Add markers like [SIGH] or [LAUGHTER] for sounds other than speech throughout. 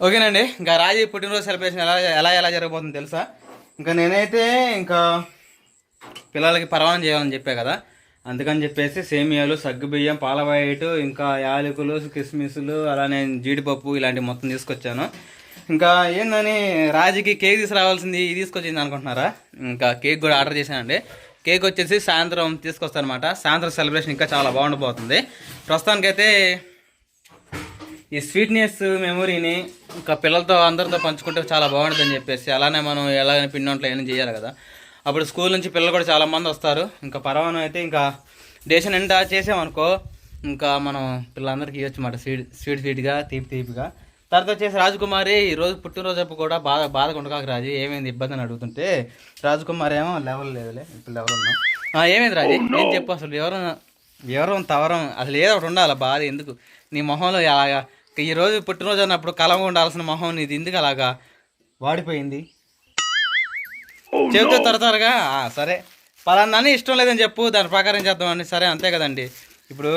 ఓకేనండి ఇంకా రాజీ పుట్టినరోజు సెలబ్రేషన్ ఎలా ఎలా ఎలా జరగబోతుంది తెలుసా? ఇంకా నేనైతే ఇంకా పిల్లలకి పరవానం చేయాలని చెప్పా కదా. అందుకని చెప్పేసి సేమియాలు సగ్గుబియ్యం పాలబయటు ఇంకా యాలకులు కిస్మిస్లు అలానే జీడిపప్పు ఇలాంటివి మొత్తం తీసుకొచ్చాను. ఇంకా ఏందని రాజుకి కేక్ తీసుకురావాల్సింది ఇది తీసుకొచ్చింది అనుకుంటున్నారా? ఇంకా కేక్ కూడా ఆర్డర్ చేశానండి. కేక్ వచ్చేసి సాయంత్రం తీసుకొస్తానమాట. సాయంత్రం సెలబ్రేషన్ ఇంకా చాలా బాగుండబోతుంది. ప్రస్తుతానికైతే ఈ స్వీట్నెస్ మెమొరీని ఇంకా పిల్లలతో అందరితో పంచుకుంటే చాలా బాగుంటుందని చెప్పేసి అలానే మనం ఎలాగైనా పిండి వంటలు ఏమైనా చేయాలి కదా. అప్పుడు స్కూల్ నుంచి పిల్లలు కూడా చాలా మంది వస్తారు. ఇంకా పరవానం అయితే ఇంకా దేశం నిండా చేసామనుకో ఇంకా మనం పిల్లలందరికీ ఇవ్వచ్చు అన్నమాట. స్వీట్ స్వీట్ స్వీట్గా తీపి తీపిగా. తర్వాత వచ్చేసి రాజకుమారి ఈ రోజు పుట్టినరోజు అప్పుడు కూడా బాధ బాధగా ఉండకాక రాజు. ఏమైంది ఇబ్బంది అని అడుగుతుంటే రాజకుమారి ఏమో లెవెల్ లేదులే ఇప్పుడు లెవెల్ ఉన్నాం. ఏమైంది రాజు? ఏం చెప్పు అసలు? వివరం వివరం తవరం అసలు ఏదో ఒకటి ఉండాలి బాధ. ఎందుకు? నీ మొహంలో అలాగా ఈ రోజు పుట్టినరోజు అన్నప్పుడు కలంగా ఉండాల్సిన మొహం నీది. ఎందుకు అలాగా? వాడిపోయింది. చెబితే త్వర త్వరగా ఆ, సరే. పలానాని ఇష్టం లేదని చెప్పు. దాని ప్రకారం చేద్దామని సరే అంతే కదండి. ఇప్పుడు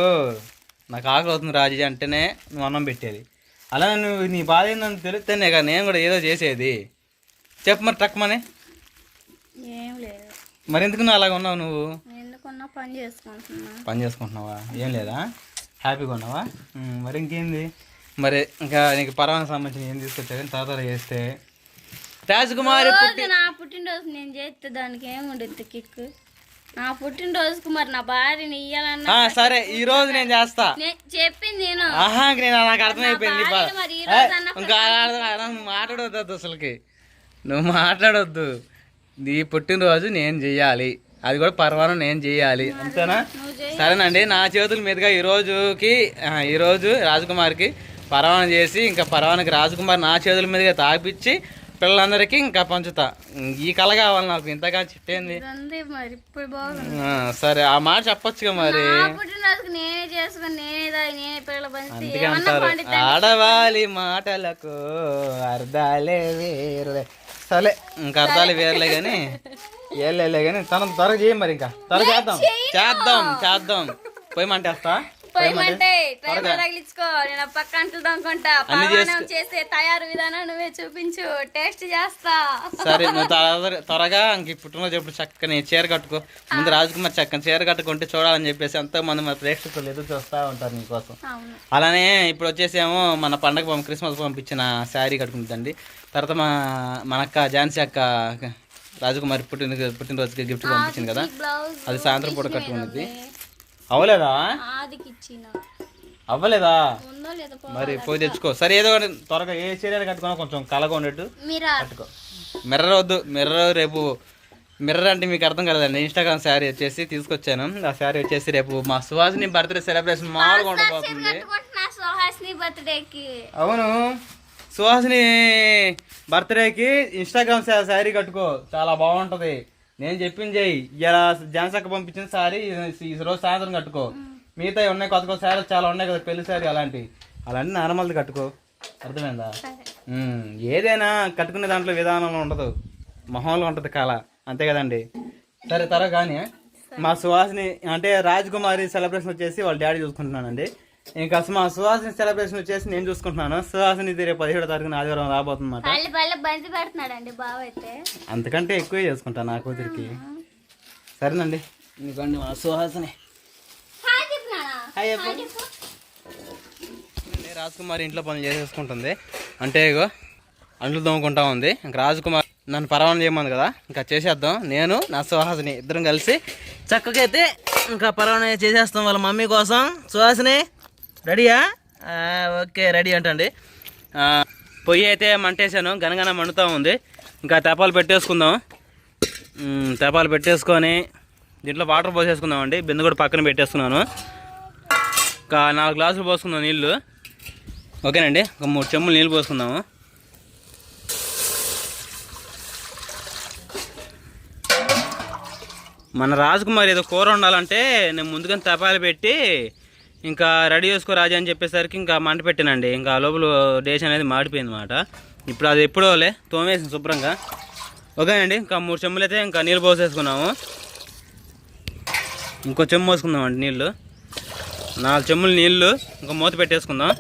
నాకు ఆకలి అవుతుంది రాజీ అంటేనే నువ్వు అన్నం పెట్టేది. అలా నువ్వు నీ బాధ ఏందని తెలిస్తేనే కదా నేను కూడా ఏదో చేసేది. చెప్పు మరి టక్మని మరి ఎందుకు నువ్వు అలాగ ఉన్నావు నువ్వు? ఎందుకున్నా పని చేసుకుంటున్నా. పని చేసుకుంటున్నావా? ఏం లేదా? హ్యాపీగా ఉన్నావా? మరి ఇంకేంది? మరి ఇంకా నీకు పర్వానికి సంబంధించి ఏం తీసుకొచ్చావు తర్వాత చేస్తే. రాజకుమారి రోజు నా పుట్టినరోజు నేను చేస్తే దానికి ఏముండదు కిక్ నా పుట్టినరోజుకు మరి నా భార్యని ఇయ్యాలన్నా ఆ, సరే ఈ రోజు నేను చేస్తా. నేను చెప్పింది నేను. ఆహా ఇంక నేను నాకు అర్థమైపోయింది భార్య మరి ఈ అన్న ఇంకా అర్థం- అర్థం- నువ్వు మాట్లాడొద్దు అసలుకి. నువ్వు మాట్లాడొద్దు. నీ పుట్టినరోజు నేను చెయ్యాలి అది కూడా పర్వాలేదు నేను చెయ్యాలి అంతేనా? నువ్వు చేయి సరేనండి నా చేతుల మీదుగా ఈ రోజుకి ఆ, ఈ రోజు రాజకుమార్కి పరవాన చేసి ఇంకా పరవానికి రాజకుమార్ నా చేతుల మీదుగా తాగిపిచ్చి పిల్లలందరికీ ఇంకా పంచుతా. ఈ కళ కావాలి నాకు ఇంతగా చిట్టేంది. సరే ఆ మాట చెప్పొచ్చుగా మరి. అందుకే అంటారు ఆడవాలి మాటలకు అర్థాలే వేరులే. సరే ఇంకా అర్థాలు వేరులే కానీ ఏళ్ళే కానీ తన త్వరగా చేయి మరి ఇంకా. త్వరగా చేద్దాం. చేద్దాం చేద్దాం. పోయి మంటేస్తా. పోయమంటే ట్రైన్ తగిలించుకో. నేను ఆ పక్క అంటులు దొంగకుంటా పరమాణం చేసే తయారు విధానం నువ్వే చూపించు. టేస్ట్ చేస్తా. సరే నువ్వు త్వరగా ఇంక ఈ పుట్టినరోజు ఎప్పుడు చక్కని చీర కట్టుకో. ముందు రాజకుమార్ చక్కని చీర కట్టుకుంటే చూడాలని చెప్పేసి ఎంతో మంది మన ప్రేక్షకులు ఎదురు చూస్తూ ఉంటారు నీకోసం. అలానే ఇప్పుడు వచ్చేసేమో మన పండగ క్రిస్మస్ పంపించిన శారీ కట్టుకుంటుందండి. తర్వాత మా మన అక్క ఝాన్సీ అక్క రాజకుమారి పుట్టిన పుట్టినరోజుకి గిఫ్ట్ పంపించింది కదా. అది సాయంత్రం పూట కట్టుకున్నది. అవ్వలేదా అవ్వలేదా మరి పోయి తెచ్చుకో. సరే ఏదో ఒకటి త్వరగా ఏ చీర కట్టుకున్నా కొంచెం కలగా ఉండేట్టు. కట్టుకో. మిర్రర్ వద్దు. మిర్రర్ రేపు మిర్రర్ అంటే మీకు అర్థం కలదండి. ఇన్స్టాగ్రామ్ శారీ వచ్చేసి తీసుకొచ్చాను. ఆ శారీ వచ్చేసి రేపు మా సుహాసిని బర్త్డే సెలబ్రేషన్ మామూలుగా ఉండబోతుంది. అవును. సుహాసిని బర్త్డేకి ఇన్స్టాగ్రామ్ శారీ కట్టుకో. చాలా బాగుంటది. నేను చెప్పింది చెయ్యి. ఇలా జాన్సక్క పంపించిన శారీ ఈ రోజు సాయంత్రం కట్టుకో. మిగతా ఉన్నాయి కొత్త కొత్త శారీలు చాలా ఉన్నాయి కదా పెళ్ళి శారీ అలాంటి అలాంటి నార్మల్ది కట్టుకో. అర్థమైందా? ఏదైనా కట్టుకునే దాంట్లో విధానంలో ఉండదు. మొహంలో ఉంటుంది కళ. అంతే కదండి. సరే త్వరగా కానీ మా సుహాసిని అంటే రాజకుమారి సెలబ్రేషన్ వచ్చేసి వాళ్ళ డాడీ చూసుకుంటున్నానండి. ఇంకా మా సుహాసిని సెలబ్రేషన్ వచ్చేసి నేను చూసుకుంటున్నాను. సుహాసిని ఇది రేపు పదిహేడో తారీఖున ఆదివారం అయితే అంతకంటే ఎక్కువే చేసుకుంటాను నా కూతురికి. సరేనండి. ఇదిగోండి మా సుహాసిని. రాజకుమారి ఇంట్లో పనులు చేసేసుకుంటుంది. అంటే ఇగో అంట్లు తోముకుంటా ఉంది. ఇంకా రాజకుమార్ నన్ను పరవానం చేయమంది కదా. ఇంకా చేసేద్దాం. నేను నా సుహాసిని ఇద్దరం కలిసి చక్కగా అయితే ఇంకా పరవాన చేసేస్తాం వాళ్ళ మమ్మీ కోసం. సుహాసిని రెడీయా? ఓకే రెడీ అంటండి. పొయ్యి అయితే మంటేశాను గనగన మండుతూ ఉంది. ఇంకా తపాలు పెట్టేసుకుందాం. తపాలు పెట్టేసుకొని దీంట్లో వాటర్ పోసేసుకుందాం అండి బిందె కూడా పక్కన పెట్టేసుకున్నాను ఒక నాలుగు గ్లాసులు పోసుకుందాం నీళ్ళు. ఓకేనండి? ఒక మూడు చెమ్ములు నీళ్ళు పోసుకుందాము. మన రాజకుమారి ఏదో కూర ఉండాలంటే నేను ముందుగానే తపాలు పెట్టి ఇంకా రెడీ చేసుకో రాజా అని చెప్పేసరికి ఇంకా మంట పెట్టానండి. ఇంకా ఆ లోపల డేష్ అనేది మాడిపోయింది అనమాట ఇప్పుడు అది ఎప్పుడోలే తోమేసింది శుభ్రంగా. ఓకేనండి ఇంకా మూడు చెమ్ములు అయితే ఇంకా నీళ్ళు పోసేసుకున్నాము. ఇంకో చెమ్ము పోసుకుందామండి నీళ్ళు. నాలుగు చెమ్ములు నీళ్ళు ఇంకా మూత పెట్టేసుకుందాం.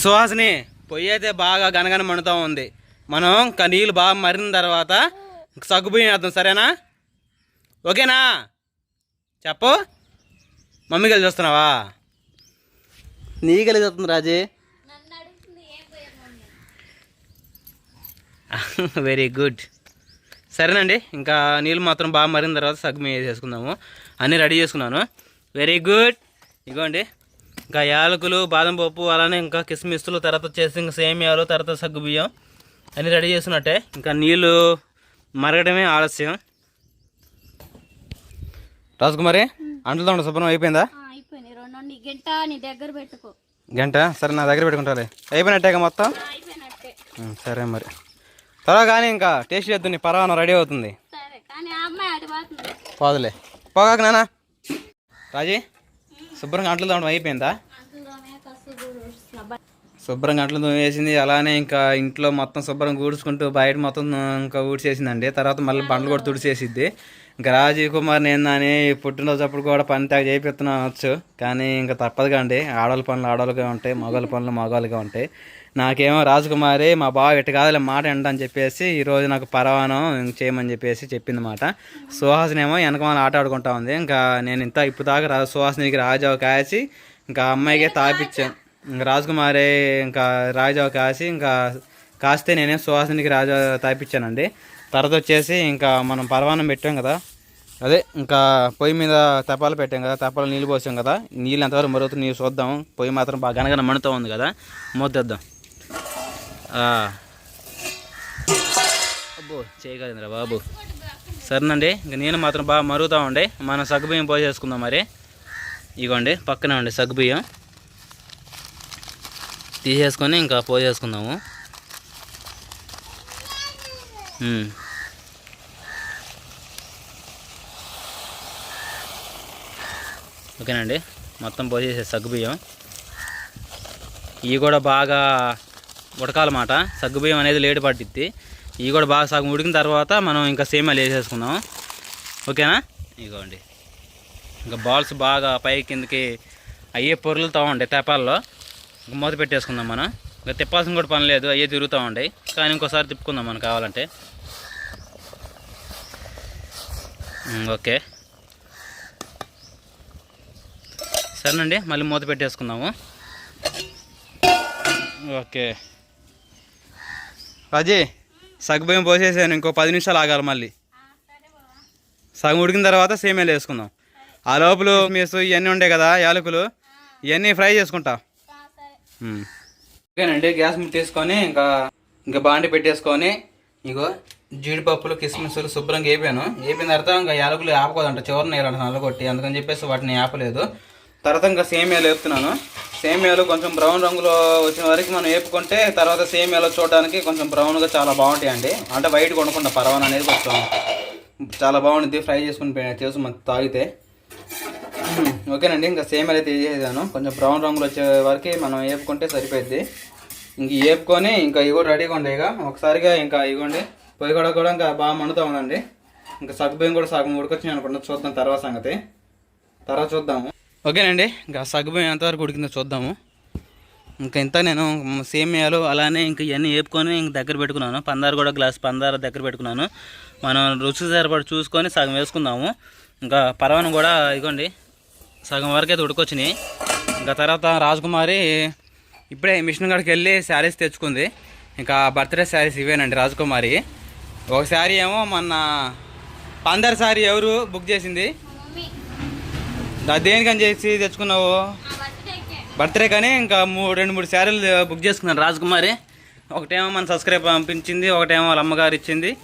సుహాసిని పొయ్యి అయితే బాగా గనగన మండుతూ ఉంది. మనం ఇంకా నీళ్ళు బాగా మరిన తర్వాత సగ్గుబియ్యం వేద్దాం సరేనా? ఓకేనా? చెప్పు. మమ్మీ కలిసి వస్తున్నావా నీ కలిసి వస్తుంది రాజీ. [LAUGHS] వెరీ గుడ్ సరేనండి ఇంకా నీళ్ళు మాత్రం బాగా మరిన తర్వాత సగ్గు వేసేసుకుందాము. అన్నీ రెడీ చేసుకున్నాను. వెరీ గుడ్ ఇగోండి ఇంకా యాలకులు బాదం పప్పు అలానే ఇంకా కిస్మిస్లు తర్వాత వచ్చేసి ఇంకా సేమియాలు తర్వాత సగ్గు బియ్యం అన్నీ రెడీ చేసుకున్నట్టే ఇంకా నీళ్ళు మరగడమే ఆలస్యం. రాజకుమారి అంటలతో ఉండ శుభ్రం అయిపోయిందా? గంట నీ దగ్గర పెట్టుకో. గంట? సరే నా దగ్గర పెట్టుకుంటాలే. అయిపోయినట్టే మొత్తం? సరే మరి. త్వరగా కానీ ఇంకా టేస్ట్ చేద్దు నీ పర్వాన రెడీ అవుతుంది. పోదులే. పోగాక నానా రాజీ శుభ్రంగా అంట్లు తోమడం అయిపోయిందా? శుభ్రంగా అంట్లు వేసింది అలానే ఇంకా ఇంట్లో మొత్తం శుభ్రంగా ఊడ్చుకుంటూ బయట మొత్తం ఇంకా ఊడ్చేసిందండి. తర్వాత మళ్ళీ బండ్లు కూడా తుడిచేసిద్ది. ఇంకా రాజీవ్ కుమార్ నేను అని పుట్టినరోజు అప్పుడు కూడా పని తెగ చేపిస్తున్నాను వచ్చు కానీ ఇంకా తప్పదు కండి ఆడవాళ్ళ పనులు ఆడవాళ్ళుగా ఉంటాయి మగవాళ్ళ పనులు మగవాళ్ళుగా ఉంటాయి. నాకేమో రాజకుమారి మా బావ ఎట్టు కాదులే మాట ఎండని చెప్పేసి ఈరోజు నాకు పరవానం చేయమని చెప్పేసి చెప్పింది మాట. సుహాసినేమో వెనకమాల ఆట ఆడుకుంటా ఉంది. ఇంకా నేను ఇంత ఇప్పుడు దాకా సుహాసినికి రాజావు కాసి ఇంకా అమ్మాయికే తాపిచ్చాను ఇంకా రాజకుమారి ఇంకా రాజావు కాసి ఇంకా కాస్తే నేనే సుహాసినికి రాజా తాపిచ్చానండి. తర్వాత వచ్చేసి ఇంకా మనం పరవానం పెట్టాం కదా. అదే ఇంకా పొయ్యి మీద తపాలు పెట్టాం కదా తపాలు నీళ్ళు పోసాం కదా. నీళ్ళు ఎంతవరకు మరుగుతుంది నీళ్ళు చూద్దాం. పొయ్యి మాత్రం బాగా గనగన మండుతూ ఉంది కదా. మూతేద్దాం అబ్బో చేయగలిందిరా బాబు. సరేనండి ఇంకా నేను మాత్రం బాగా మరుగుతూ ఉండే. మనం సగ్గుబియ్యం పోసేసుకుందాం మరి. ఇగోండి పక్కనే ఉండే సగ్గుబియ్యం. తీసేసుకొని ఇంకా పోసేసుకుందాము ఓకేనండి. మొత్తం పోసేసే సగ్గుబియ్యం ఇవి కూడా బాగా ఉడకాలన్నమాట. సగ్గుబియ్యం అనేది లేటు పట్టిద్ది. ఇవి కూడా బాగా సగం ఉడికిన తర్వాత మనం ఇంకా సేమియాలు వేసేసుకుందాం ఓకేనా? ఇగోండి. ఇంకా బాల్స్ బాగా పై కిందకి అయ్యే పొరులుతూ ఉంటాయి తెపాల్లో మూత పెట్టేసుకుందాం మనం. ఇంకా తిప్పాల్సిన కూడా పని లేదు. అయ్యే తిరుగుతూ ఉంటాయి. కానీ ఇంకోసారి తిప్పుకుందాం మనం కావాలంటే. ఓకే. సరేనండి మళ్ళీ మూత పెట్టేసుకుందాము. ఓకే. రాజీ సగ్గుబియ్యం పోసేసాను ఇంకో పది నిమిషాలు ఆగాలి మళ్ళీ. సగం ఉడికిన తర్వాత సేమియాలు వేసుకుందాం. ఆ లోపల మీసు ఇవన్నీ ఉండే కదా యాలకులు ఇవన్నీ ఫ్రై చేసుకుంటా. ఓకేనండి గ్యాస్ తీసుకొని ఇంకా ఇంకా బాండి పెట్టేసుకొని ఇగో జీడిపప్పులు కిస్మిస్లు శుభ్రంగా వేపాను. వేపిన తర్వాత ఇంకా యాలకులు ఆపకూడదంట చివరిన వేయాలంట నల్లగొట్టి అందుకని చెప్పేసి వాటిని ఆపలేదు. తర్వాత ఇంకా సేమియాలు వేపుతున్నాను సేమియాలు కొంచెం బ్రౌన్ రంగులో వచ్చిన వరకు మనం వేపుకుంటే తర్వాత సేమియాలు చూడడానికి కొంచెం బ్రౌన్గా చాలా బాగుంటాయండి. అంటే వైట్ కొనకుండా పరవాన అనేది కొంచెం చాలా బాగుంటుంది. ఫ్రై చేసుకుని చేసి మనం తాగితే. ఓకేనండి ఇంకా సేమియాలు అయితే చేసేదాను కొంచెం బ్రౌన్ రంగులో వచ్చే వరకు మనం వేపుకుంటే సరిపోద్ది ఇంక వేపుకొని ఇంకా ఇవి కూడా రెడీగా ఉండే ఇక. ఒకసారిగా ఇంకా ఇవ్వండి. పొయ్యి కూడా కూడా ఇంకా బాగా మండుతూ ఉండండి ఇంకా సగ్గుబియ్యం కూడా సగం ఉడకొచ్చింది అనుకుంటున్నాను చూద్దాం తర్వాత సంగతి. తర్వాత చూద్దాము. ఓకేనండి ఇంకా సగ్గుబియ్యం ఎంతవరకు ఉడికిందో చూద్దాము. ఇంకా ఇంత నేను సేమియాలు అలానే ఇంక ఇవన్నీ వేపుకొని ఇంక దగ్గర పెట్టుకున్నాను. పందారు కూడా గ్లాస్ పందారు దగ్గర పెట్టుకున్నాను. మనం రుచి సరిపడి చూసుకొని సగం వేసుకుందాము. ఇంకా పరవనం కూడా ఇగోండి సగం వరకు అయితే ఉడికొచ్చినాయి. ఇంకా తర్వాత రాజకుమారి ఇప్పుడే మిషన్ కాడికి వెళ్ళి శారీస్ తెచ్చుకుంది. ఇంకా బర్త్డే శారీస్ ఇవేనండి రాజకుమారి. ఒక శారీ ఏమో మొన్న పందర్ శారీ ఎవరు బుక్ చేసింది? దేనికని చేసి తెచ్చుకున్నావు? బర్త్డే కానీ ఇంకా మూడు రెండు మూడు శారీలు బుక్ చేసుకున్నాను రాజకుమారి. ఒకటేమో మన సబ్స్క్రైబ్ పంపించింది ఒకటేమో వాళ్ళ అమ్మగారు ఇచ్చింది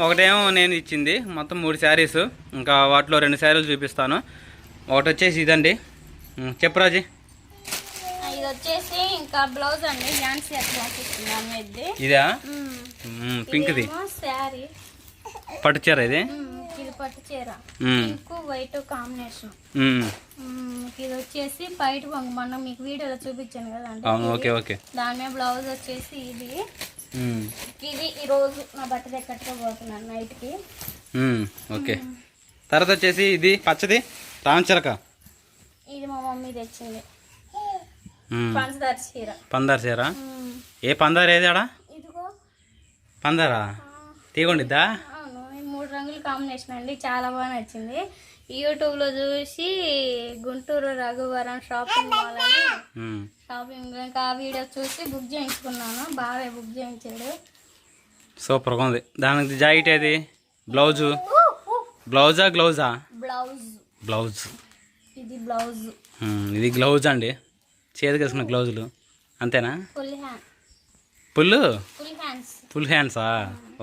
ఒకటేమో నేను ఇచ్చింది. మొత్తం మూడు శారీస్. ఇంకా వాటిలో రెండు శారీలు చూపిస్తాను. ఒకటి వచ్చేసి ఇదండి. ఉం, చెప్పు రాజీ. ఆ, ఇది వచ్చేసి ఇంకా బ్లౌజ్ అండి. పింక్ది. శారీ. పట్టు చీర ఇది? ఇది పట్టు చీర పింక్ వైట్ కాంబినేషన్. ఇది వచ్చేసి బయట మొన్న మీకు వీడియోలో చూపించాను కదా ఓకే ఓకే. దాని మీద బ్లౌజ్ వచ్చేసి ఇది. ఇది ఈ రోజు నా బర్త్డే కట్టుకోబోతున్నాను నైట్కి. Um, okay. తర్వాత వచ్చేసి ఇది పచ్చది? రామచిలక ఇది మా మమ్మీ తెచ్చింది. పంచదార చీర. పందారు చీర. ఏ పందారు ఏది ఆడ? ఇదిగో. పందారా తీగొండిద్దా కాంబినేషన్ అండి. చాలా బాగా నచ్చింది. యూట్యూబ్లో చూసి గుంటూరు రఘువరం షాపింగ్ మాల్ అని. షాపింగ్ ఇంకా ఆ వీడియో చూసి బుక్ చేయించుకున్నాను. బాగా బుక్ చేయించాడు. సూపర్గా ఉంది. దానికి జాకెట్ ఏది? బ్లౌజు. బ్లౌజా గ్లౌజా? బ్లౌజ్. బ్లౌజ్. ఇది బ్లౌజ్. ఇది గ్లౌజ్ అండి. చేతికి వేసుకున్న గ్లౌజులు. అంతేనా? Full full full hands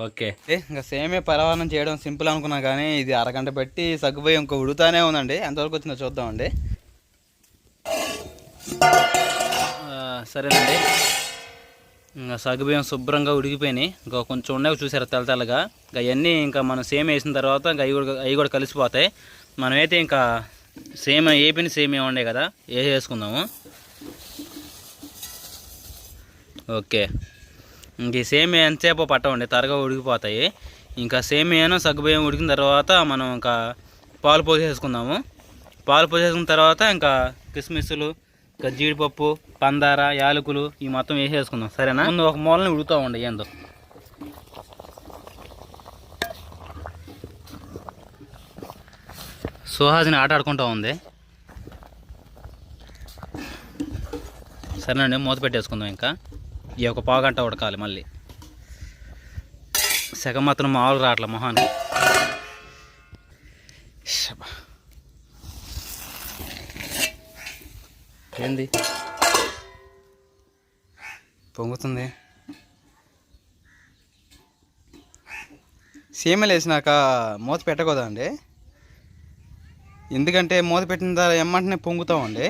okay. ఇంకా సేమే పరవానం చేయడం సింపుల్ అనుకున్నా కానీ ఇది అరగంట పెట్టి సగ్గుపోయి ఇంకో ఉడుతానే ఉందండి. ఎంతవరకు వచ్చిందో చూద్దామండి. సరేనండి. ఇంకా సగ్గుబియ్యం శుభ్రంగా ఉడికిపోయినాయి. ఇంకా కొంచెం ఉండేవి చూసారు తెల్ల తెల్లగా. ఇంకా అవన్నీ ఇంకా మనం సేమ్ వేసిన తర్వాత ఇంకా అవి కూడా అవి కూడా కలిసిపోతాయి. మనమైతే ఇంకా సేమ్ ఏపిన సేమ్ ఏ ఉండే కదా ఏ వేసుకుందాము ఓకే. ఇంక సేమియా ఎంతసేపు పట్టవండి త్వరగా ఉడికిపోతాయి. ఇంకా సేమియాను సగ్గుబియ్యం ఉడికిన తర్వాత మనం ఇంకా పాలు పోసేసుకుందాము. పాలు పోసేసుకున్న తర్వాత ఇంకా కిస్మిస్సులు ఇంకా జీడిపప్పు పందార యాలకులు ఈ మొత్తం వేసేసుకుందాం. సరేనా? ముందు ఒక మూలని ఉడుతూ ఉండే ఏందో. సుహాసిని ఆట ఆడుకుంటూ ఉంది. సరేనండి మూత పెట్టేసుకుందాం ఇంకా. ఈ ఒక పావుగంట ఉడకాలి మళ్ళీ. సగం మాత్రం మామూలు రావట్లే మొహాన్ని ఏంది? పొంగుతుంది. సీమలు వేసినాక మూత పెట్టకూడదండి ఎందుకంటే మూత పెట్టిన తర్వాత ఎమ్మంటనే పొంగుతామండి.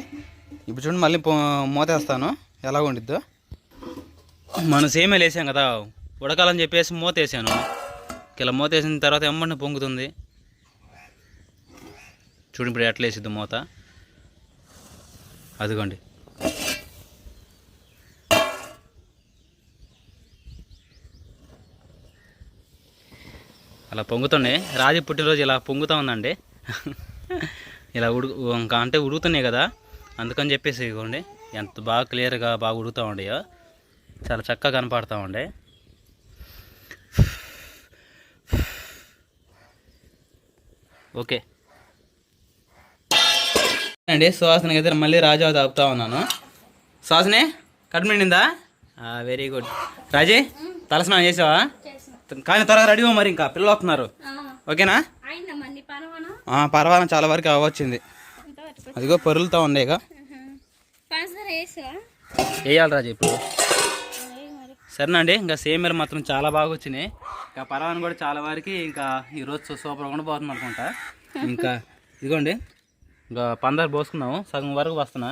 ఇప్పుడు చూడండి మళ్ళీ పొ- మూత వేస్తాను. ఎలా ఉండిద్దో మనం సేమే వేసాం కదా ఉడకాలని చెప్పేసి మూతేసాను. ఇలా మూతేసిన తర్వాత ఎమ్మడిని పొంగుతుంది. చూడండి ఇప్పుడు ఎట్లా వేసిద్ది మూత. అదిగోండి. అలా పొంగుతుండే రాజు పుట్టినరోజు ఇలా పొంగుతూ ఉందండి. ఇలా ఉడుకు ఇంకా అంటే ఉడుగుతున్నాయి కదా. అందుకని చెప్పేసి ఇవ్వండి ఎంత బాగా క్లియర్గా బాగా ఉడుగుతూ ఉండయో. చాలా చక్కగా కనపడతా ఉండే. ఓకే. అండి సువాసనకి అయితే మళ్ళీ రాజా తాపుతా ఉన్నాను. సువాసనే కడుపు వెరీ గుడ్ రాజీ తలస్నానం చేసావా? కానీ త్వరగా రెడీ మరి ఇంకా పిల్లలు వస్తున్నారు. ఓకేనా? పర్వాలేదు చాలా వరకు అవ్వచ్చింది. అదిగో పరులుతూ ఉండేగా వేయాలి రాజు ఇప్పుడు. సరేనండి ఇంకా సేమియాలు మాత్రం చాలా బాగా వచ్చినాయి. ఇంకా పర్వాన్ని కూడా చాలా వరకు ఇంకా ఈరోజు సూపర్ ఉండబోతుంది అనుకుంటా. ఇంకా ఇదిగోండి. ఇంకా పందారు పోసుకుందాము. సగం వరకు వస్తున్నా.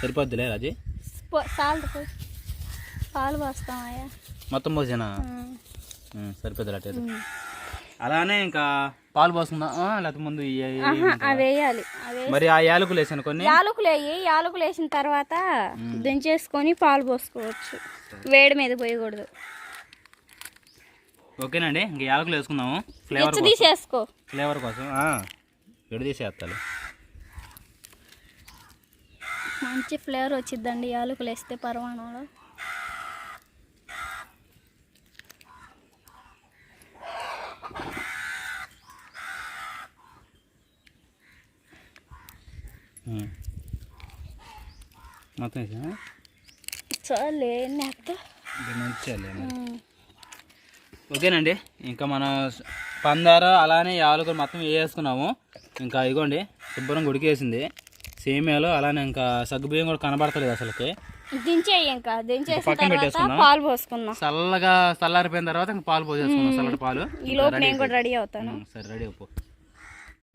సరిపోద్దిలే రాజీ? పాలు పోస్తామయ్యా మొత్తం పోసేనా? సరిపోద్ది అట్టే అలానే ఇంకా పాలు పోసుకుందాం? లేకపోతే ముందు అవి వేయాలి. మరి ఆ యాలకులు వేసాను కొన్ని. యాలకులు వేయి. యాలకులు వేసిన తర్వాత దించేసుకొని పాలు పోసుకోవచ్చు. వేడి మీద పోయకూడదు. ఓకేనండి ఇంకా యాలకులు వేసుకుందాము. ఫ్లేవర్ తీసేసుకో. ఫ్లేవర్ కోసం విడి తీసేస్తాను మంచి ఫ్లేవర్ వచ్చిద్దండి యాలకులు వేస్తే పరమాణంలో. మొత్తం వేసా చాలే. ఓకేనండి ఇంకా మనం పందార అలానే యాలకులు మొత్తం వేసుకున్నాము ఇంకా ఇగోండి శుభ్రం ఉడికేసింది సేమియాలు అలానే ఇంకా సగ్గుబియ్యం కూడా కనబడతలేదు అసలుకి దించేయి ఇంకా దించేసిన పక్కన తర్వాత పెట్టేసుకుందాం. పాలు పోసుకుందాం చల్లగా చల్లారిపోయిన తర్వాత ఇంకా పాలు పోసేసుకున్నాం చల్లటి పాలు ఈ లోపు నేను కూడా రెడీ అవుతాను సరే రెడీ అయిపో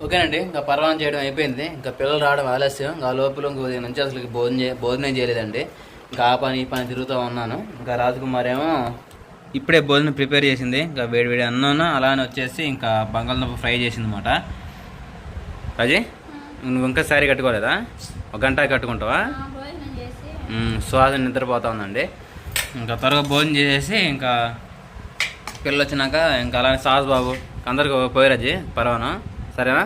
ఓకేనండి ఇంకా పర్వాణం చేయడం అయిపోయింది. ఇంకా పిల్లలు రావడం ఆలస్యం. ఇంకా లోపల ఇంకో నుంచి అసలు భోజనం చే భోజనం చేయలేదండి. ఇంకా ఆ పని ఈ పని తిరుగుతూ ఉన్నాను. ఇంకా రాజకుమార్ ఏమో ఇప్పుడే భోజనం ప్రిపేర్ చేసింది. ఇంకా వేడి వేడి అన్నాను అలానే వచ్చేసి ఇంకా బంగాళదుంప ఫ్రై చేసింది అనమాట రాజీ నువ్వు ఇంకా శారీ కట్టుకోలేదా? ఒక గంట కట్టుకుంటావా? సుహాసిని నిద్రపోతా ఉందండి. ఇంకా త్వరగా భోజనం చేసేసి ఇంకా పిల్లలు వచ్చినాక ఇంకా అలానే సాస్ బాబు అందరికి పోయిరజీ పర్వానా సరేనా?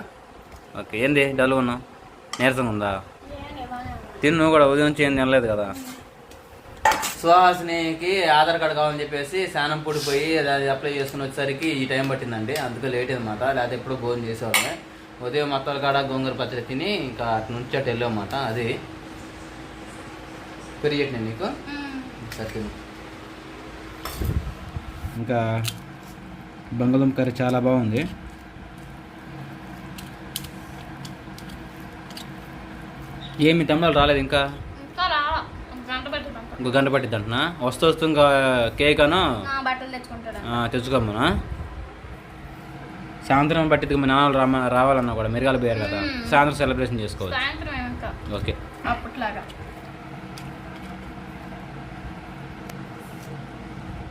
ఓకే ఏంది? డల్ ఉన్నావు? నీరసంగా ఉందా? తిను నువ్వు కూడా ఉదయం నుంచి ఏం తినలేదు కదా. సుహాసినికి ఆధార్ కార్డు కావాలని చెప్పేసి స్నానం పొడిపోయి అది అప్లై చేసుకుని వచ్చేసరికి ఈ టైం పట్టిందండి. అందుకే లేట్ అనమాట లేకపోతే ఎప్పుడు భోజనం చేసేవాళ్ళమే. ఉదయం మత్తల కాడ గోంగూర పచ్చడి తిని ఇంకా అటు నుంచి అటు వెళ్ళామన్నమాట. అది పెరిగేటి నీకు? సరే ఇంకా బంగాళదుంప కర్రీ చాలా బాగుంది. ఏమి తమిళ రాలేదు ఇంకా? ఇంకా గంట పట్టిద్ది అంటున్నా వస్తూ వస్తూ ఇంకా కేక్ అను తెచ్చుకోమ్మనా? సాయంత్రం పట్టిద్ది మీ నాన్న రామ రావాలన్నా కూడా మెరగాలు పోయారు కదా. సాయంత్రం సెలబ్రేషన్ చేసుకోవచ్చు. ఓకే. అప్పట్లాగా.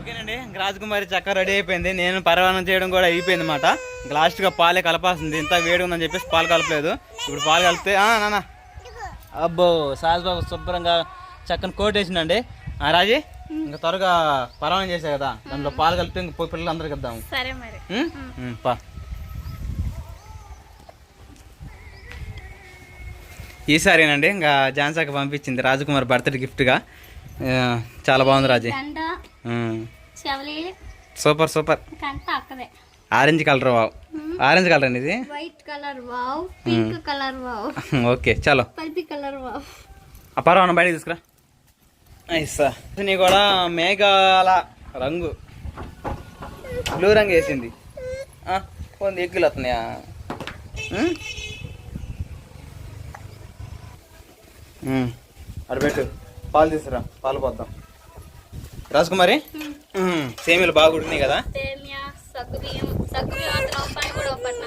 ఓకేనండి రాజకుమారి చక్క రెడీ అయిపోయింది. నేను పరవానం చేయడం కూడా అయిపోయింది అనమాట లాస్ట్గా పాలే కలపాల్సింది. ఇంత వేడి ఉందని చెప్పేసి పాలు కలపలేదు. ఇప్పుడు పాలు కలిపితే ఆ, నాన్న. అబ్బో సాజ్ బాబు శుభ్రంగా చక్కని కోట్ వేసిండండి. ఆ, రాజీ ఇంకా త్వరగా పరవానం చేసా కదా దాంట్లో పాలు కలిపితే ఇంక పోయి పిల్లలందరికీ ఇద్దాము సరే మరి. పా. ఈసారేనండి ఇంకా ఝాన్సాకి పంపించింది రాజకుమార్ బర్త్డే గిఫ్ట్గా. చాలా బాగుంది Raji. Super super. Orange colour wow. Orange colour అండి ఇది? White colour wow pink colour wow. [LAUGHS] Okay చలో. Purple colour wow. ఆ పర్వాన బయటికి తీసుకురా. ఐసా నీ కూడా మేఘాల రంగు. బ్లూ రంగు వేసింది. పోంది ఎగ్గులు వస్తున్నాయా. అటు పెట్టు. పాలు తీసుకురా. పాలు పోద్దాం. రాజకుమారి? ఉం. సేమియాలు బాగా కదా?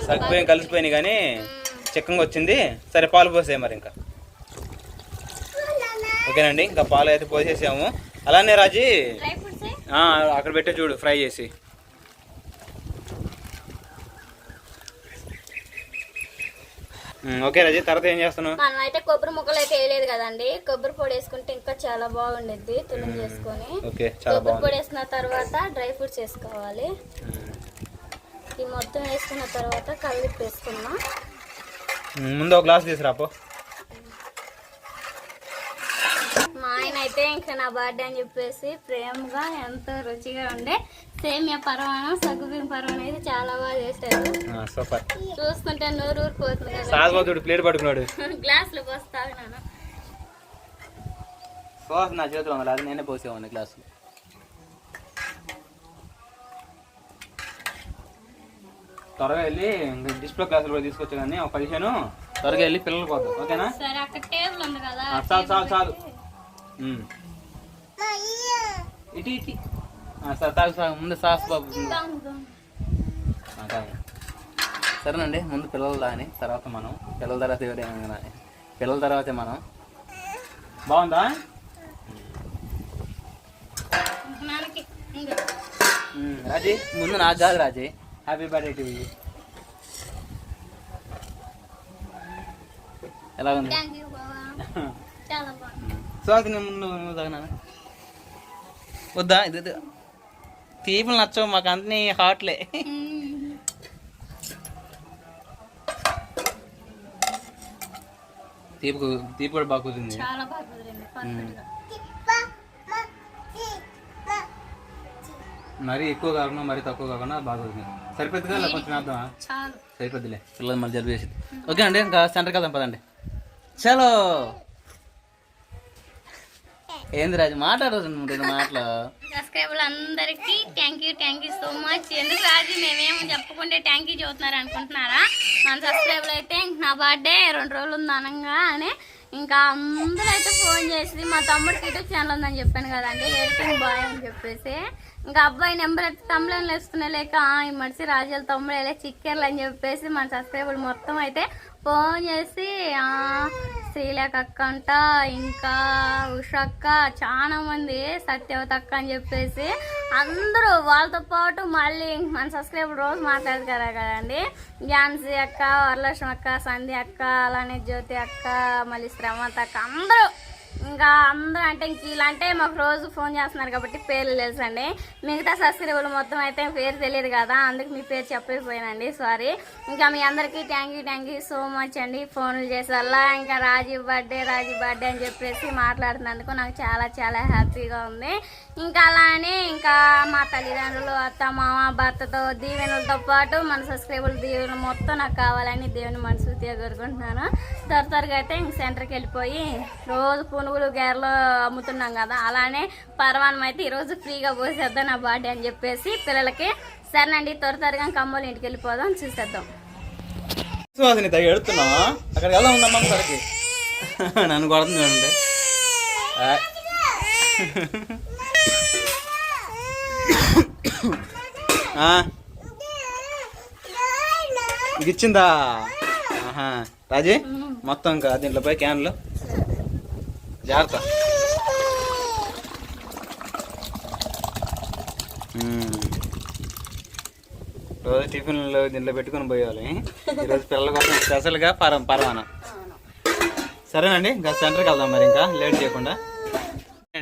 సగ్గుబియ్యం కలిసిపోయినాయి కానీ చిక్కంగా వచ్చింది. సరే పాలు పోసే మరి ఇంకా. ఓకేనండి ఇంకా పాలు అయితే పోసేసాము. అలానే రాజీ అక్కడ పెట్టే చూడు ఫ్రై చేసి. ఓకే రాజీ తర్వాత ఏం చేస్తున్నావు? మనం అయితే కొబ్బరి ముక్కలు అయితే వేయలేదు కదండి. కొబ్బరి పొడి వేసుకుంటే ఇంకా చాలా బాగుండేది తులం చేసుకొని. కొబ్బరి పొడి వేసిన తర్వాత డ్రై ఫ్రూట్స్ వేసుకోవాలి. ఈ మొత్తం వేసుకున్న తర్వాత కలిపి వేసుకున్నాం ముందు ఒక గ్లాస్ తీసుకురాపో మా ఆయన అయితే ఇంకా నా బర్త్డే అని చెప్పేసి ప్రేమగా ఎంతో రుచిగా ఉండే సేమియా పరమాణం సగ్గుబియ్యం పరమాణం అయితే చాలా బాగా చేశారు. సూపర్. చూస్తుంటే నోరు సాగుబోతుడు ప్లేట్ పట్టుకున్నాడు. గ్లాసులు సోస్ నా చేతిలో అది నేనే పోసేవాడిని గ్లాసు త్వరగా వెళ్ళి డిస్ప్లే క్లాసులు కూడా తీసుకొచ్చా కానీ ఒక పదిహేను. త్వరగా వెళ్ళి పిల్లలు పోతాం ఓకేనా? సరే చాలు చాలు చాలు. ఇటు ఇటు. ఆ, సరే తాగు సాగు ముందు సాస్ బాబు. సరేనండి ముందు పిల్లలు దాని తర్వాత మనం. పిల్లల తర్వాత ఎవరైనా కానీ పిల్లల తర్వాతే మనం. బాగుందా? రాజీ ముందు నాకు కాదు Raji. Happy birthday to you ఎలా ఉంది నేను ముందు తాగినా వద్దా? ఇది. తీపులు నచ్చవు మాకు అన్ని హాట్లే. [LAUGHS] తీపు తీపి కూడా బాగా కుదిరింది. చాలా బాగా కుదిరింది పర్ఫెక్ట్గా మరీ ఎక్కువ కాకుండా మరీ తక్కువ కాకుండా బాగా కుదిరింది. సరిపోద్ది కదా కొంచెం చాలు. సరిపోద్దిలే. పిల్లలు మళ్ళీ జలుబు చేసింది ఓకే అండి ఇంకా పదండి. చలో. ఏంది రాజు మాట్లాడదు మాటలు. సబ్స్క్రైబర్లు అందరికీ thank you thank you so much ఎందుకు రాజు మేమేమో చెప్పకుండా థ్యాంక్ యూ అనుకుంటున్నారా? మన సబ్స్క్రైబర్లు అయితే ఇంక నా బర్త్డే రెండు రోజులు ఉంది అనగా అని ఇంకా అందరూ అయితే ఫోన్ చేసి మా తమ్ముడికి యూట్యూబ్ ఛానల్ ఉందని చెప్పాను కదండి ఎడిటింగ్ బాయ్ అని చెప్పేసి. ఇంకా అబ్బాయి నెంబర్ అయితే తమ్ముళ్ళని వేసుకునే లేక ఈ మనిషి రాజుల తమ్ముడు వెళ్ళే చిక్కేర్లు అని చెప్పేసి మన సబ్స్క్రైబర్ మొత్తం అయితే ఫోన్ చేసి శ్రీలేఖ అక్క అంట ఇంకా ఉషక్క చాలా మంది సత్యవత అక్క అని చెప్పేసి అందరూ వాళ్ళతో పాటు మళ్ళీ మన సబ్స్క్రైబర్ రోజు మాట్లాడతారు కదండి. ఝాన్సీ అక్క వరలక్ష్మి అక్క సంధ్య అక్క అలానే జ్యోతి అక్క మళ్ళీ శ్రవంత్ అక్క అందరూ ఇంకా అందరూ అంటే ఇంక వీళ్ళంటే మాకు రోజు ఫోన్ చేస్తున్నారు కాబట్టి పేర్లు తెలుసండి. మిగతా సబ్స్క్రైబర్లు మొత్తం అయితే పేరు తెలియదు కదా అందుకు మీ పేరు చెప్పకపోయానండి సారీ ఇంకా మీ అందరికీ thank you thank you so much అండి. ఫోన్లు చేసే వల్ల ఇంకా రాజీవ్ బర్త్డే రాజీవ్ బర్త్డే అని చెప్పేసి మాట్లాడుతున్నందుకు నాకు చాలా చాలా హ్యాపీగా ఉంది. ఇంకా అలానే ఇంకా మా తల్లిదండ్రులు అత్త మామ భర్తతో దీవెనలతో పాటు మన సబ్స్క్రైబర్లు దీవెనలు మొత్తం నాకు కావాలని దేవుని మనస్ఫూర్తిగా కోరుకుంటున్నాను. త్వర త్వరగా అయితే ఇంక సెంటర్కి వెళ్ళిపోయి రోజు పునుగులు గేర్లు అమ్ముతున్నాం కదా అలానే పరమాన్నం అయితే ఈరోజు ఫ్రీగా పోసేద్దాం నా బర్త్డే అని చెప్పేసి పిల్లలకి సరేనండి త్వర త్వరగా కమ్మోలు ఇంటికి వెళ్ళిపోదాం చూసేద్దాం. సుహాసిని తగ్గ ఎడుతున్నావా అక్కడికి వెళ్దాం ఉందమ్మా సరికి నన్ను కొడుతుంది చూడండి. ఇది ఇచ్చిందా ఆహా. రాజీ మొత్తం ఇంకా దీంట్లో పోయి క్యాన్లు. జాగ్రత్త. రోజు టిఫిన్లు దీంట్లో పెట్టుకొని పోయేవాళ్ళం ఈరోజు పిల్లల కోసం స్పెషల్గా పర పరమానం సరేనండి ఇంకా సెంటర్కి వెళ్దాం మరి ఇంకా. లేట్ చేయకుండా.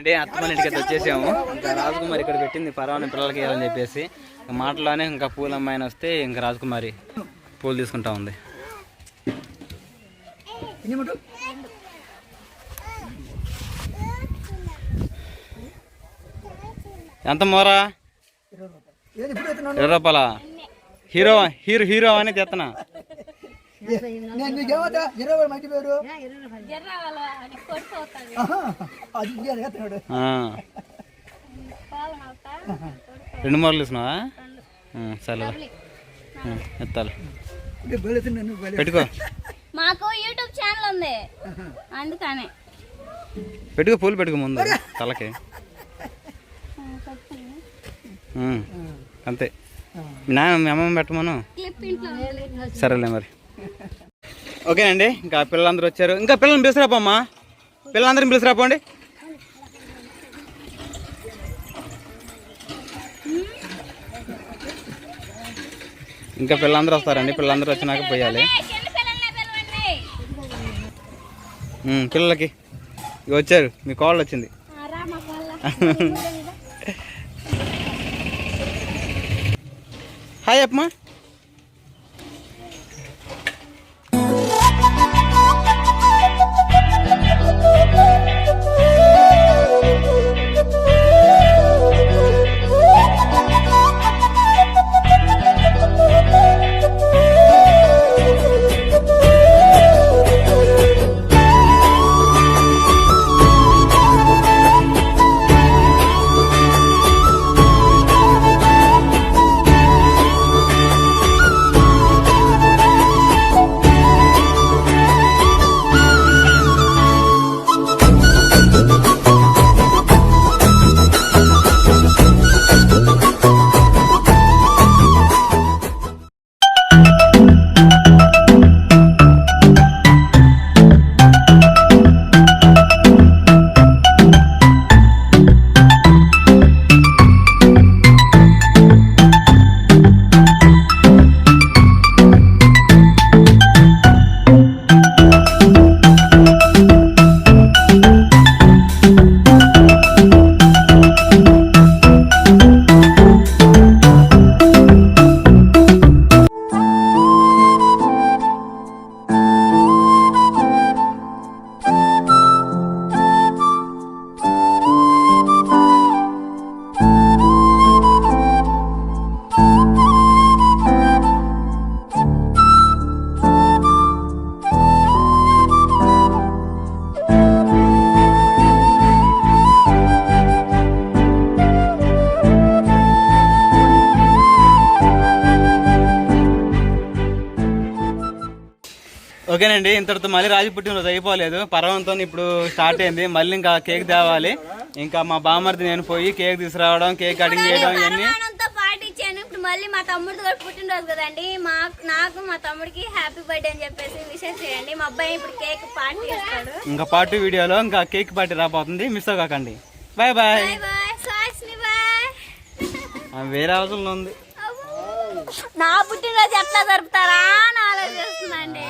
అండి అత్తమని ఇంటికి అయితే వచ్చేసాము. ఇంకా రాజకుమారి ఇక్కడ పెట్టింది పరవానం పిల్లలకి వేయాలని చెప్పేసి. మాటలోనే ఇంకా పూల అమ్మాయిని వస్తే ఇంకా రాజకుమారి పూలు తీసుకుంటా ఉంది. ఎంత మోరా? ఇరవై రూపాయల? హీరో హీరో హీరో అని తెత్తనా? నేను నీకు ఇరవై పేరు? అది ఎత్తున్నాడు. రెండు మూరలు తీసుకున్నావా ఆ, సరే ఎత్తాలి. పెట్టుకో. మాకు యూట్యూబ్ ఛానల్ ఉంది. అందుకనే. పెట్టుకో పూలు పెట్టుకో ముందు తలకి. అంతే. మీ నాన్న మీ అమ్మమ్మ పెట్టమను? క్లిప్ ఇంట్లో ఉంది. సరేలే మరి. [LAUGHS] ఓకేనండి ఇంకా పిల్లలందరూ వచ్చారు. ఇంకా పిల్లల్ని పిలిచిరాపమ్మా. పిల్లలందరిని పిలిచిరాపండి. ఇంకా పిల్లలందరూ వస్తారండి. పిల్లలందరూ వచ్చినాక పోయాలి. పిల్లలకి. వచ్చారు. మీ కాల్ వచ్చింది. [LAUGHS] హాయ్ అప్పమా. ఓకేనండి ఇంతటితో మళ్ళీ రాజు పుట్టినరోజు అయిపోలేదు. పర్వంతో ఇప్పుడు స్టార్ట్ అయింది. మళ్ళీ ఇంకా కేక్ తేవాలి. ఇంకా మా బామర్ది నేను పోయి కేక్ తీసుకురావడం కేక్ కటింగ్ చేయడం ఇవన్నీ. మళ్ళీ మా తమ్ముడిది కూడా పుట్టినరోజు కదండి. మా నాకు మా తమ్ముడికి హ్యాపీ బర్త్డే అని చెప్పేసి విషెస్ చేయండి. మా అబ్బాయి ఇప్పుడు కేక్ పార్టీ ఇస్తాడు ఇంకా పార్టీ వీడియోలో ఇంకా కేక్ పార్టీ రాబోతుంది. మిస్ అవ్వకండి. బాయ్ బాయ్ వేరే అవసరంలో ఉంది. నా పుట్టినరోజు ఎట్లా జరుపుతారా అని ఆలోచిస్తుందండి